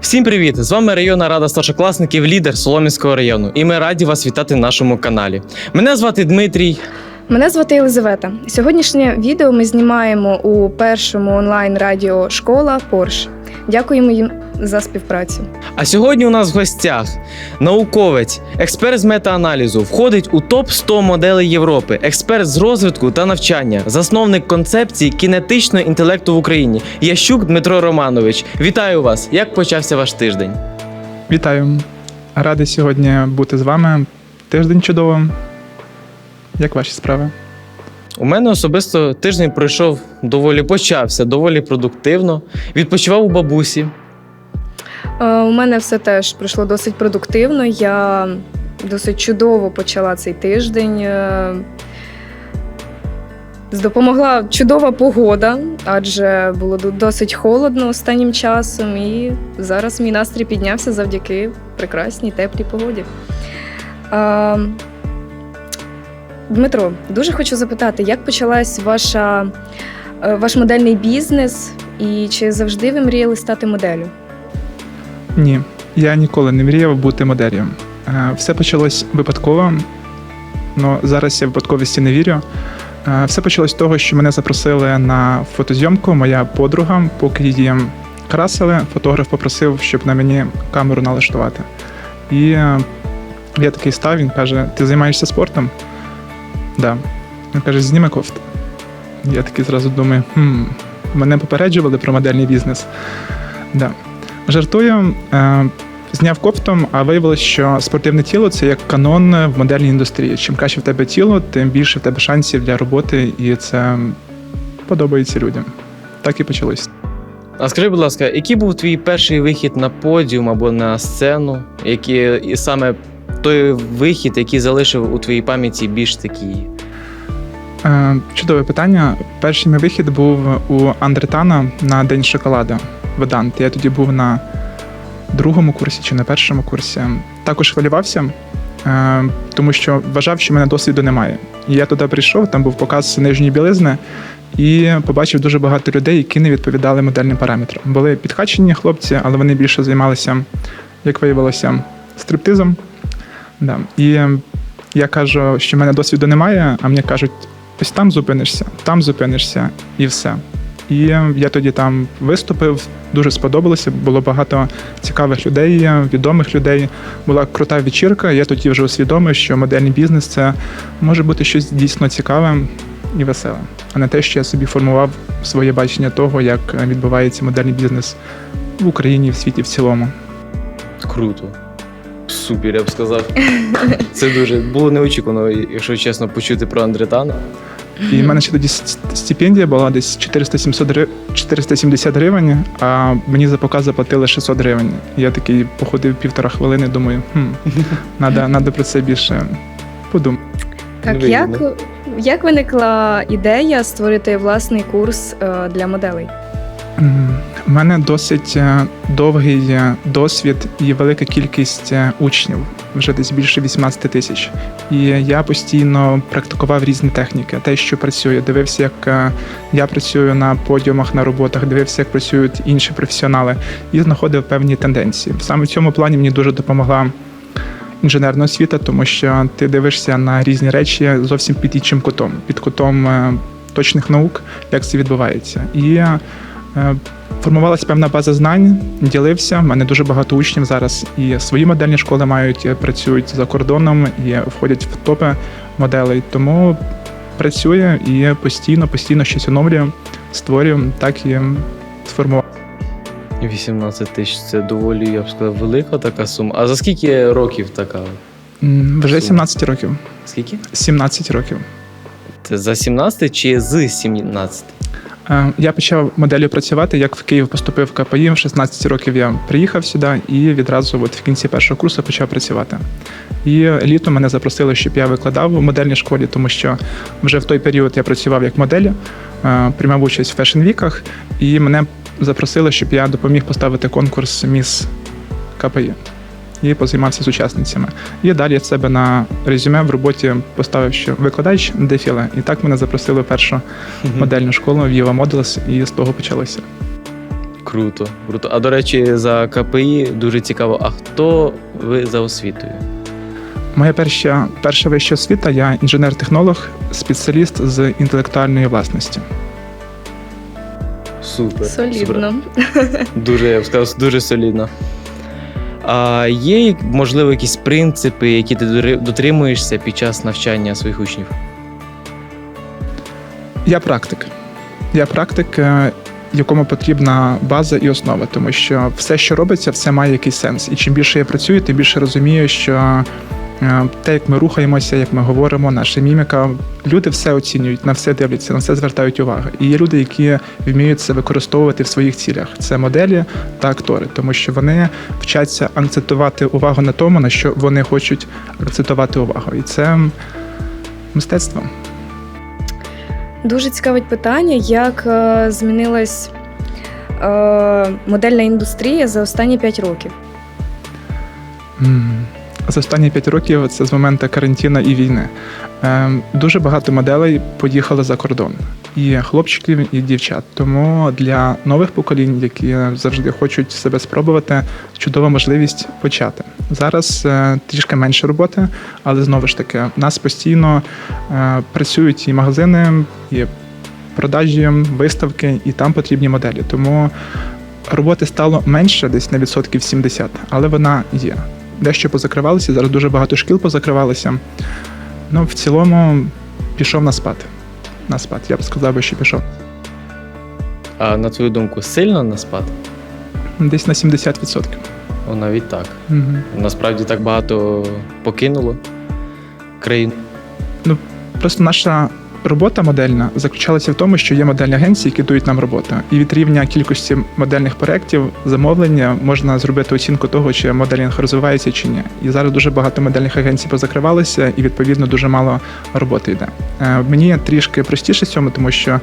Всім привіт! З вами районна рада старшокласників лідер Соломінського району, і ми раді вас вітати на нашому каналі. Мене звати Дмитрій. Мене звати Єлизавета. Сьогоднішнє відео ми знімаємо у першому онлайн радіо Школа Порш. Дякуємо їм за співпрацю. А сьогодні у нас в гостях науковець, експерт з метааналізу, входить у топ 100 моделей Європи, експерт з розвитку та навчання, засновник концепції кінетичного інтелекту в Україні. Ящук Дмитро Романович. Вітаю вас! Як почався ваш тиждень? Вітаю. Радий сьогодні бути з вами. Тиждень чудово. Як ваші справи? У мене особисто тиждень пройшов доволі почався, доволі продуктивно. Відпочивав у бабусі. Е, У мене все теж пройшло досить продуктивно. Я досить чудово почала цей тиждень. Е, Допомогла чудова погода, адже було досить холодно останнім часом, і зараз мій настрій піднявся завдяки прекрасній теплій погоді. Дмитро, дуже хочу запитати, як почалась ваша, е, ваш модельний бізнес, і чи завжди ви мріяли стати моделлю? Ні, я ніколи не мріяв бути моделлю. Е, Все почалось випадково, але зараз я в випадковості не вірю. Е, Все почалось з того, що мене запросили на фотозйомку. Моя подруга, поки її красили, фотограф попросив, щоб на мені камеру налаштувати. І я такий став, він каже: Ти займаєшся спортом? Да. Він каже, зніми кофту. Я такий зразу думаю, хм, мене попереджували про модельний бізнес. Да. Жартую, е, зняв коптом, а виявилось, що спортивне тіло це як канон в модельній індустрії. Чим краще в тебе тіло, тим більше в тебе шансів для роботи, і це подобається людям. Так і почалось. А скажи, будь ласка, який був твій перший вихід на подіум або на сцену, який і саме той вихід, який залишив у твоїй пам'яті більш такий? Е, чудове питання. Перший мій вихід був у Андретана на День шоколаду Ведант. Я тоді був на другому курсі чи на першому курсі. Також хвилювався, е, тому що вважав, що в мене досвіду немає. І я туди прийшов, там був показ нижньої білизни, і побачив дуже багато людей, які не відповідали модельним параметрам. Були підхачені хлопці, але вони більше займалися, як виявилося, стриптизом. Да. І я кажу, що в мене досвіду немає, а мені кажуть, ось там зупинишся, там зупинишся і все. І я тоді там виступив, дуже сподобалося. Було багато цікавих людей, відомих людей. Була крута вечірка. Я тоді вже усвідомив, що модельний бізнес це може бути щось дійсно цікаве і веселе, а не те, що я собі формував своє бачення того, як відбувається модельний бізнес в Україні в світі в цілому. Круто. Супер, я б сказав. Це дуже було неочікувано, якщо чесно, почути про Андретана. І в мене ще тоді стипендія була десь 400-700 470 гривень, а мені за показ заплатили 600 гривень. Я такий походив півтора хвилини, думаю, хм, надо, надо про це більше подумати. Так, як, як виникла ідея створити власний курс е, для моделей? У мене досить е, довгий е, досвід і велика кількість учнів, вже десь більше 18 тисяч. І я постійно практикував різні техніки, те, що працює. Дивився, як е, я працюю на подіумах на роботах, дивився, як працюють інші професіонали, і знаходив певні тенденції. Саме в цьому плані мені дуже допомогла інженерна освіта, тому що ти дивишся на різні речі зовсім під іншим кутом, під кутом е, точних наук, як це відбувається. І е, формувалася певна база знань, ділився. У мене дуже багато учнів зараз і свої модельні школи мають, працюють за кордоном і входять в топи моделей. Тому працює і постійно, постійно щось оновлюю, створюю, так і сформував. 18 тисяч це доволі, я б сказав, велика така сума. А за скільки років така? Вже Сума. 17 років. Скільки? 17 років. Це за 17 чи з 17? Е, Я почав моделлю працювати, як в Київ поступив в КПІ. В 16 років я приїхав сюди і відразу от в кінці першого курсу почав працювати. І літом мене запросили, щоб я викладав у модельній школі, тому що вже в той період я працював як модель, е, приймав участь в фешн-віках, і мене запросили, щоб я допоміг поставити конкурс Міс КПІ. І позаймався з учасницями. І далі я в себе на резюме в роботі поставив, що викладач дефіле. І так мене запросили в першу модельну школу в Viva Models, і з того почалося. Круто, круто. А до речі, за КПІ дуже цікаво. А хто ви за освітою? Моя перша, перша вища освіта, я інженер-технолог, спеціаліст з інтелектуальної власності. Супер. Супер. Дуже, я б сказав, дуже солідно. А є, можливо, якісь принципи, які ти дотримуєшся під час навчання своїх учнів? Я практик. Я практик, е, якому потрібна база і основа, тому що все, що робиться, все має якийсь сенс. І чим більше я працюю, тим більше розумію, що те, як ми рухаємося, як ми говоримо, наша міміка, люди все оцінюють, на все дивляться, на все звертають увагу. І є люди, які вміють це використовувати в своїх цілях. Це моделі та актори, тому що вони вчаться акцентувати увагу на тому, на що вони хочуть акцентувати увагу. І це мистецтво. Дуже цікавить питання, як е, змінилась е, модельна індустрія за останні 5 років. За останні п'ять років це з моменту карантину і війни. Ем, Дуже багато моделей поїхали за кордон. І хлопчиків, і дівчат. Тому для нових поколінь, які завжди хочуть себе спробувати, чудова можливість почати. Зараз е, трішки менше роботи, але знову ж таки, в нас постійно е, працюють і магазини, і продажі, виставки, і там потрібні моделі. Тому роботи стало менше, десь на відсотків 70, але вона є дещо позакривалося. Зараз дуже багато шкіл позакривалося. Ну, в цілому пішов на спад. На спад, я б сказав, що пішов. А на твою думку, сильно на спад? Десь на 70%. О, навіть так. Угу. Насправді так багато покинуло країну. Просто наша робота модельна заключалася в тому, що є модельні агенції, які дають нам роботу. І від рівня кількості модельних проєктів, замовлення можна зробити оцінку того, чи моделінг розвивається чи ні. І зараз дуже багато модельних агенцій позакривалися, і відповідно дуже мало роботи йде. Е, Мені трішки простіше цьому, тому що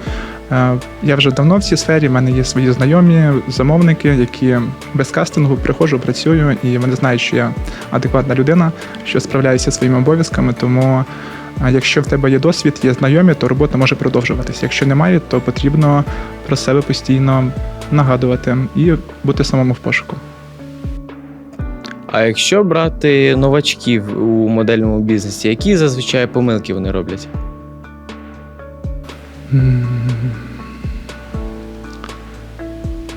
е, я вже давно в цій сфері. в мене є свої знайомі замовники, які без кастингу приходжу, працюю, і вони знають, що я адекватна людина, що справляюся своїми обов'язками. Тому а якщо в тебе є досвід, є знайомі, то робота може продовжуватися. Якщо немає, то потрібно про себе постійно нагадувати і бути самому в пошуку. А якщо брати новачків у модельному бізнесі, які зазвичай помилки вони роблять?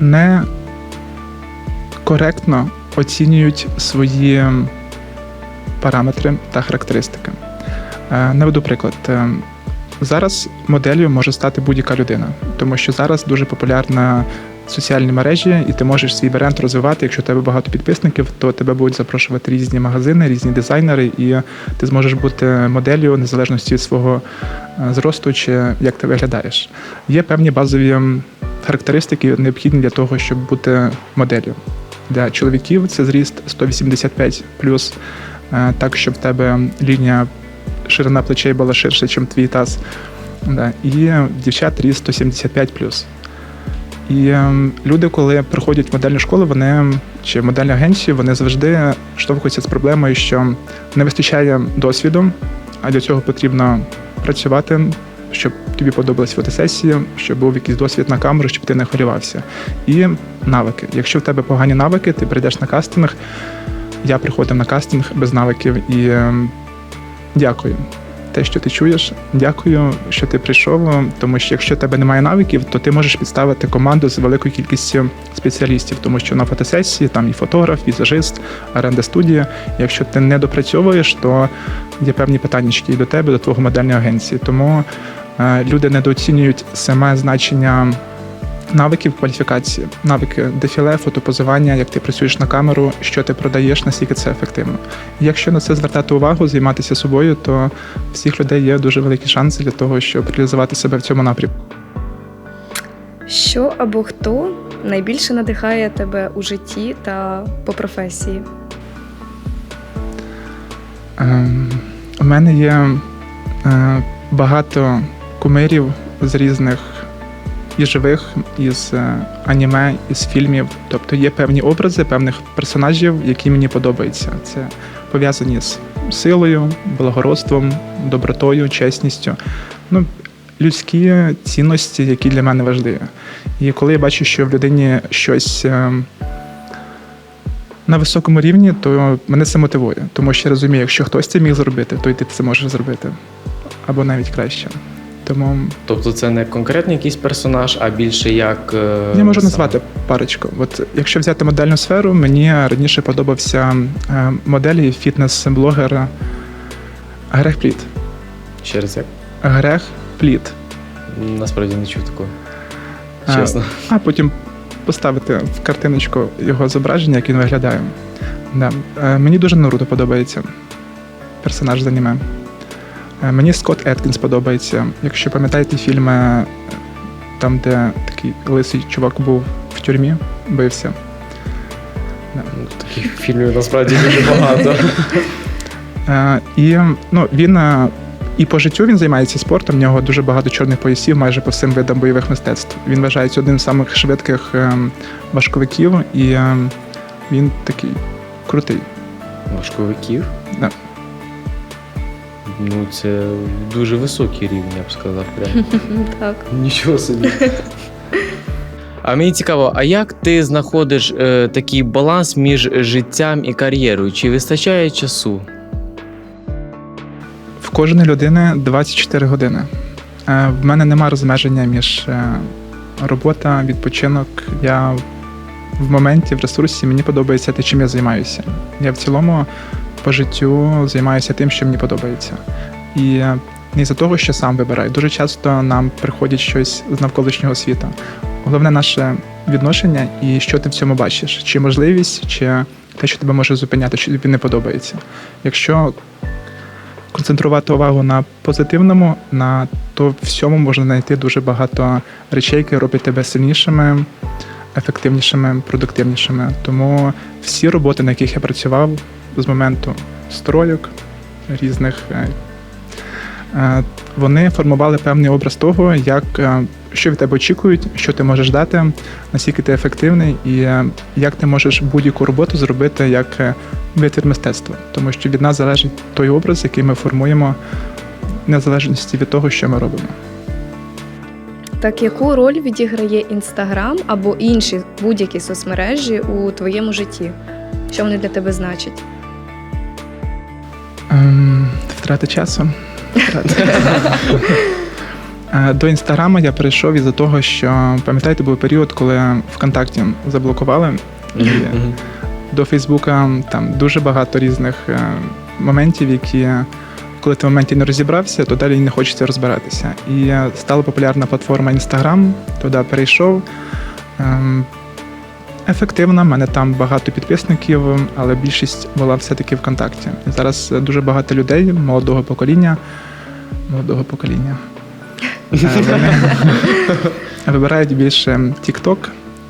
Не коректно оцінюють свої параметри та характеристики. Е, Наведу приклад. Е, Зараз моделлю може стати будь-яка людина, тому що зараз дуже популярна соціальні мережі, і ти можеш свій бренд розвивати. Якщо у тебе багато підписників, то тебе будуть запрошувати різні магазини, різні дизайнери, і ти зможеш бути моделлю незалежності від свого е, зросту чи як ти виглядаєш. Є певні базові характеристики, необхідні для того, щоб бути моделлю. Для чоловіків це зріст 185 плюс, так щоб в тебе лінія ширина плечей була ширша, ніж твій таз. Да. І дівчат ріст 175. І люди, коли приходять в модельну школу, вони чи в модельну агенцію, вони завжди штовхуються з проблемою, що не вистачає досвіду, а для цього потрібно працювати, щоб тобі подобались фотосесії, щоб був якийсь досвід на камеру, щоб ти не хвилювався. І навики. Якщо в тебе погані навики, ти прийдеш на кастинг. Я приходив на кастинг без навиків і ем, дякую. Те, що ти чуєш, дякую, що ти прийшов. Тому що якщо тебе немає навиків, то ти можеш підставити команду з великою кількістю спеціалістів, тому що на фотосесії там і фотограф, візажист, оренда студія. Якщо ти не допрацьовуєш, то є певні питання і до тебе, до твого модельної агенції. Тому е, люди недооцінюють саме значення навиків кваліфікації, навики дефіле, фотопозування, як ти працюєш на камеру, що ти продаєш, наскільки це ефективно. Якщо на це звертати увагу, займатися собою, то всіх людей є дуже великі шанси для того, щоб реалізувати себе в цьому напрямку. Що або хто найбільше надихає тебе у житті та по професії? Ем, У мене є е, багато кумирів з різних і живих, із е, аніме, із фільмів. Тобто є певні образи певних персонажів, які мені подобаються. Це пов'язані з силою, благородством, добротою, чесністю. Ну, людські цінності, які для мене важливі. І коли я бачу, що в людині щось е, на високому рівні, то мене це мотивує. Тому що я розумію, якщо хтось це міг зробити, то й ти це можеш зробити. Або навіть краще. Тому Тобто це не конкретний якийсь персонаж, а більше як. е, я можу назвати парочку. От якщо взяти модельну сферу, мені раніше подобався е, модель фітнес-блогер Грех Пліт. Ще раз як? Грех Пліт. Насправді не чув такого. Чесно. А потім поставити в картиночку його зображення, як він виглядає. Да. Е, Мені дуже Наруто подобається. Персонаж з аніме. Е, Мені Скотт Еткінс подобається. Якщо пам'ятаєте фільми, е, там, де такий лисий чувак був в тюрмі, бився. Ну, Таких фільмів насправді дуже багато. Е, І ну, він і по життю він займається спортом. В нього дуже багато чорних поясів, майже по всім видам бойових мистецтв. Він вважається одним з самих швидких важковиків, і він такий крутий. Важковиків? Да. Ну, це дуже високий рівень, я б сказав. Прям. Так. Нічого собі. А мені цікаво, а як ти знаходиш е, такий баланс між життям і кар'єрою? Чи вистачає часу? В кожної людини 24 години. Е, В мене нема розмеження між е, робота, відпочинок. Я в моменті, в ресурсі, мені подобається те, чим я займаюся. Я в цілому по життю займаюся тим, що мені подобається. І не за того, що сам вибираю. Дуже часто нам приходять щось з навколишнього світу. Головне наше відношення і що ти в цьому бачиш, чи можливість, чи те, що тебе може зупиняти, що тобі не подобається. Якщо концентрувати увагу на позитивному, на то всьому можна знайти дуже багато речей, які роблять тебе сильнішими, ефективнішими, продуктивнішими. Тому всі роботи, на яких я працював з моменту стройок різних, е, е, вони формували певний образ того, як, е, що від тебе очікують, що ти можеш дати, наскільки ти ефективний, і як ти можеш будь-яку роботу зробити як витвір мистецтва, тому що від нас залежить той образ, який ми формуємо, незалежності від того, що ми робимо. Так, яку роль відіграє Інстаграм або інші будь-які соцмережі у твоєму житті? Що вони для тебе значать? Ем, втрати часу. Е, До інстаграма я перейшов із-за того, що пам'ятаєте, був період, коли ВКонтакті заблокували. І до Фейсбука там дуже багато різних е, моментів, які, коли ти в моменті не розібрався, то далі не хочеться розбиратися. І стала популярна платформа Instagram, туди перейшов. Ефективна, в мене там багато підписників, але більшість була все-таки ВКонтакті. Зараз е, дуже багато людей молодого покоління. Молодого покоління. Е, вибирають більше TikTok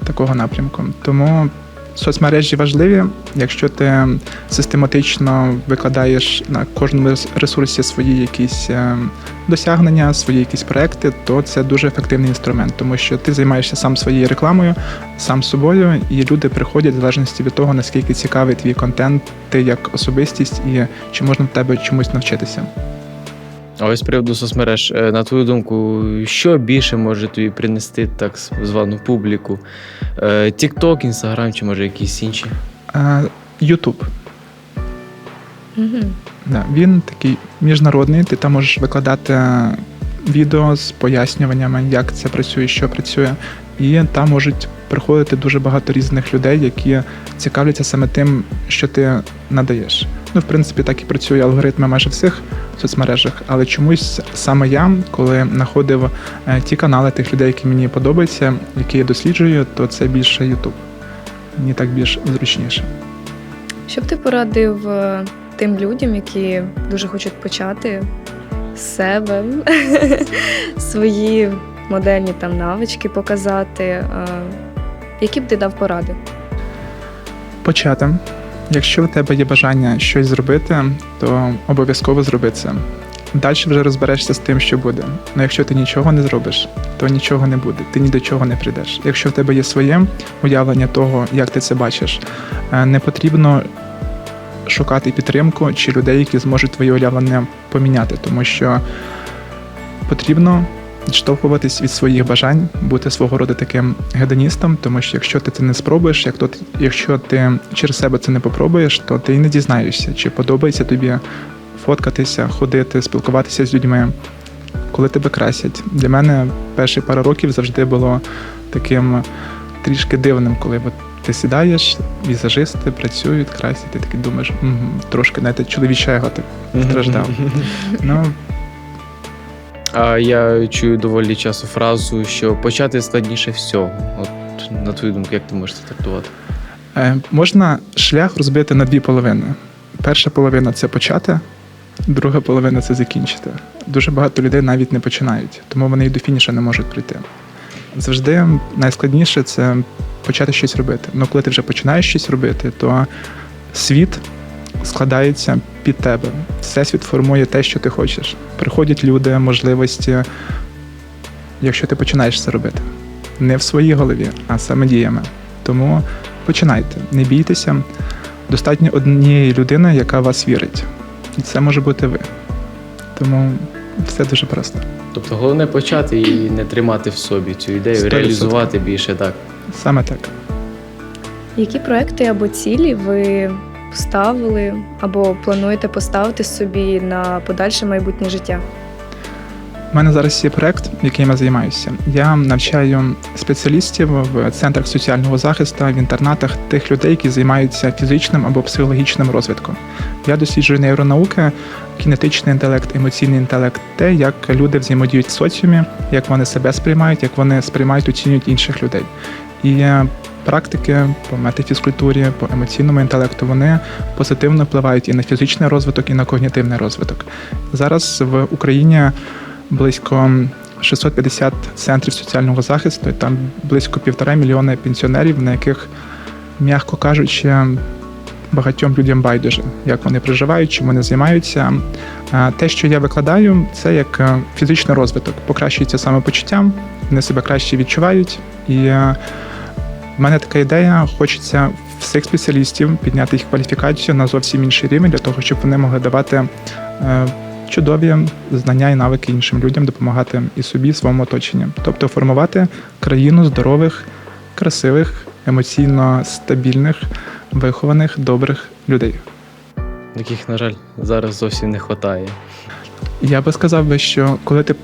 такого напрямку. Тому соцмережі важливі. Якщо ти систематично викладаєш на кожному рес- ресурсі свої якісь е, досягнення, свої якісь проекти, то це дуже ефективний інструмент, тому що ти займаєшся сам своєю рекламою, сам собою, і люди приходять в залежності від того, наскільки цікавий твій контент, ти як особистість, і чи можна в тебе чомусь навчитися. А ось з приводу соцмереж, е, на твою думку, що більше може тобі принести так звану публіку? Тікток, інстаграм Instagram чи може якісь інші? Ютуб. Mm-hmm. Да, він такий міжнародний. Ти там можеш викладати відео з пояснюваннями, як це працює, що працює. І там можуть приходити дуже багато різних людей, які цікавляться саме тим, що ти надаєш. Ну, в принципі, так і працює алгоритми майже всіх соцмережах, але чомусь саме я, коли знаходив е, ті канали тих людей, які мені подобаються, які я досліджую, то це більше YouTube. Мені так більш зручніше. Що б ти порадив е, тим людям, які дуже хочуть почати себе свої модельні там навички показати? е, Які б ти дав поради? почати. Якщо в тебе є бажання щось зробити, то обов'язково зроби це. Далі вже розберешся з тим, що буде. Але якщо ти нічого не зробиш, то нічого не буде, ти ні до чого не прийдеш. Якщо в тебе є своє уявлення того, як ти це бачиш, е, не потрібно шукати підтримку чи людей, які зможуть твоє уявлення поміняти, тому що потрібно відштовхуватись від своїх бажань, бути свого роду таким гедоністом, тому що якщо ти це не спробуєш, як то ти- якщо ти через себе це не попробуєш, то ти і не дізнаєшся, чи подобається тобі фоткатися, ходити, спілкуватися з людьми, коли тебе красять. Для мене перші пару років завжди було таким трішки дивним, коли от ти сідаєш, візажисти працюють, красять, ти такий думаєш, «Мгм, трошки навіть чоловіча его так страждав. Ну, я чую доволі часто фразу, що почати складніше всього. От на твою думку, як ти можеш це трактувати? Е, Можна шлях розбити на дві половини. Перша половина це почати, друга половина це закінчити. Дуже багато людей навіть не починають, тому вони і до фініша не можуть прийти. Завжди найскладніше це почати щось робити. Ну, коли ти вже починаєш щось робити, то світ складається під тебе. Всесвіт формує те, що ти хочеш. Приходять люди, можливості, якщо ти починаєш це робити. Не в своїй голові, а саме діями. Тому починайте, не бійтеся. Достатньо однієї людини, яка вас вірить. І це може бути ви. Тому все дуже просто. Тобто головне почати і не тримати в собі цю ідею, Сто реалізувати більше так. Саме так. Які проекти або цілі ви поставили або плануєте поставити собі на подальше майбутнє життя? У мене зараз є проект, яким я займаюся. Я навчаю спеціалістів в центрах соціального захисту, в інтернатах тих людей, які займаються фізичним або психологічним розвитком. Я досліджую нейронауки, кінетичний інтелект, емоційний інтелект, те, як люди взаємодіють в соціумі, як вони себе сприймають, як вони сприймають, оцінюють інших людей. І практики по метафізкультурі, по емоційному інтелекту вони позитивно впливають і на фізичний розвиток, і на когнітивний розвиток. Зараз в Україні близько 650 центрів соціального захисту, і там близько півтора мільйона пенсіонерів, на яких, м'яко кажучи, багатьом людям байдуже, як вони проживають, чим вони займаються. Те, що я викладаю, це як е, фізичний розвиток. Покращується самопочуття, вони себе краще відчувають. І в мене така ідея: хочеться всіх спеціалістів підняти їх кваліфікацію на зовсім інший рівень для того, щоб вони могли давати е, чудові знання і навики іншим людям, допомагати і собі, і своєму оточенню. Тобто формувати країну здорових, красивих, емоційно стабільних, вихованих, добрих людей. Яких, на жаль, зараз зовсім не вистачає. Я би сказав би, що коли ти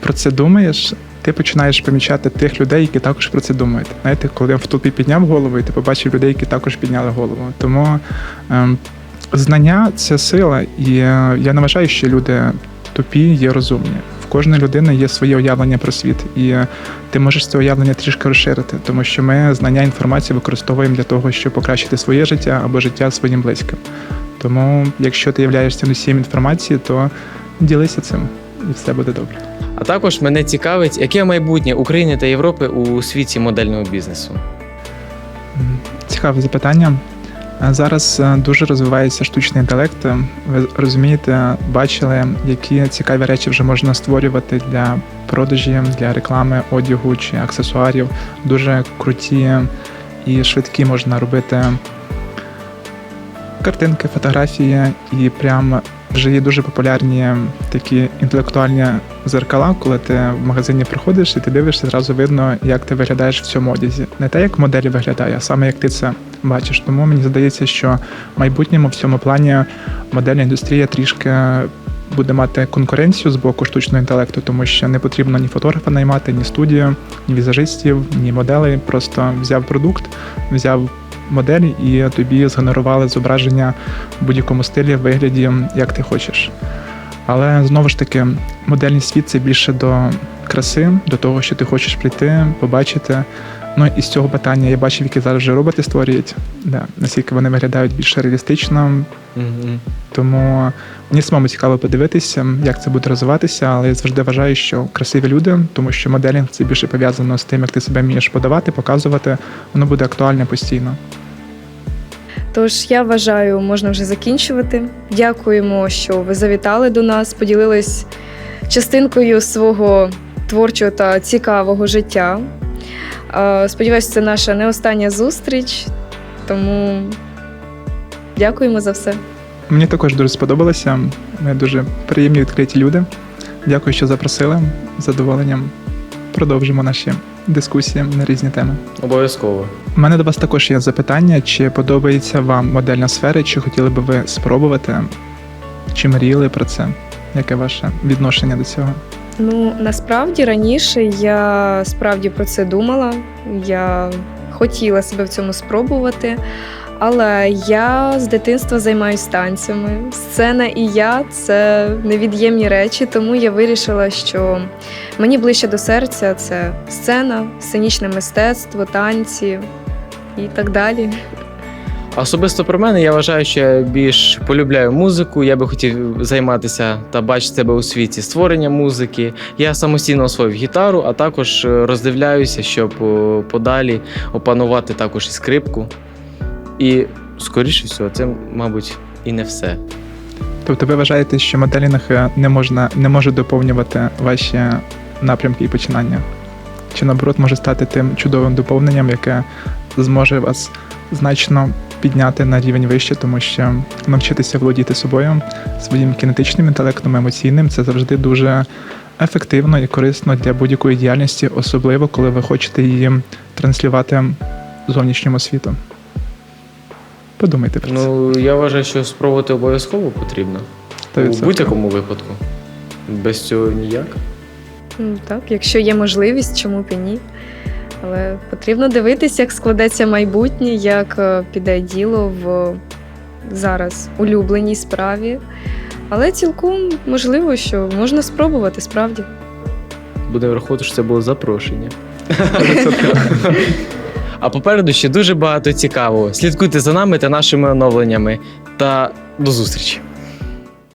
про це думаєш, ти починаєш помічати тих людей, які також про це думають. Знаєте, коли я в толпі підняв голову, і ти побачив людей, які також підняли голову. Тому ем, знання це сила, і е, я не вважаю, що люди тупі є розумні. В кожної людини є своє уявлення про світ, і е, ти можеш це уявлення трішки розширити, тому що ми знання інформації використовуємо для того, щоб покращити своє життя або життя своїм близьким. Тому, якщо ти являєшся носієм інформації, то ділися цим, і все буде добре. А також мене цікавить, яке майбутнє України та Європи у світі модельного бізнесу. Цікаве запитання. Зараз е, дуже розвивається штучний інтелект. Ви розумієте, бачили, які цікаві речі вже можна створювати для продажі, для реклами одягу чи аксесуарів. Дуже круті і швидкі можна робити картинки, фотографії, і прям вже є дуже популярні такі інтелектуальні зеркала, коли ти в магазині приходиш і ти дивишся, зразу видно, як ти виглядаєш в цьому одязі. Не те, як модель виглядає, а саме як ти це бачиш. Тому мені здається, що в майбутньому в цьому плані модельна індустрія трішки. Буде мати конкуренцію з боку штучного інтелекту, тому що не потрібно ні фотографа наймати, ні студію, ні візажистів, ні моделей. Просто взяв продукт, взяв модель і тобі згенерували зображення в будь-якому стилі, вигляді, як ти хочеш. Але знову ж таки, модельний світ це більше до краси, до того, що ти хочеш прийти, побачити. Ну і з цього питання я бачив, які зараз вже роботи створюють, да, наскільки вони виглядають більш реалістично. Мгм. Тому мені самому цікаво подивитися, як це буде розвиватися, але я завжди вважаю, що красиві люди, тому що моделінг це більше пов'язано з тим, як ти себе вмієш подавати, показувати, воно буде актуальне постійно. Тож я вважаю, можна вже закінчувати. Дякуємо, що ви завітали до нас, поділились частинкою свого творчого та цікавого життя. Сподіваюся, це наша не остання зустріч, тому дякуємо за все. Мені також дуже сподобалося. Ми дуже приємні відкриті люди. Дякую, що запросили. З задоволенням продовжимо наші дискусії на різні теми. Обов'язково. У мене до вас також є запитання: чи подобається вам модельна сфера, чи хотіли би ви спробувати, чи мріяли про це? Яке ваше відношення до цього? Ну, насправді раніше я справді про це думала. Я хотіла себе в цьому спробувати. Але я з дитинства займаюся танцями. Сцена і я це невід'ємні речі, тому я вирішила, що мені ближче до серця це сцена, сценічне мистецтво, танці і так далі. Особисто про мене я вважаю, що я більш полюбляю музику. Я би хотів займатися та бачити себе у світі створення музики. Я самостійно освоїв гітару, а також е, роздивляюся, щоб е, подалі опанувати також і скрипку. І скоріше всього, це, мабуть, і не все. Тобто ви вважаєте, що моделінг е, не можна не може доповнювати ваші напрямки і починання? Чи наоборот може стати тим чудовим доповненням, яке зможе вас значно підняти на рівень вище, тому що навчитися володіти собою, своїм кінетичним інтелектом, емоційним це завжди дуже ефективно і корисно для будь-якої діяльності, особливо коли ви хочете її транслювати зовнішньому світу. Подумайте про це. Ну, я вважаю, що спробувати обов'язково потрібно. Сто У будь-якому випадку. Без цього ніяк. Ну, Так, якщо є можливість, чому б і ні. Але потрібно дивитися, як складеться майбутнє, як е, піде діло в зараз улюбленій справі. Але цілком можливо, що можна спробувати справді. Будемо рахувати, що це було запрошення. А попереду ще дуже багато цікавого. Слідкуйте за нами та нашими оновленнями. Та до зустрічі!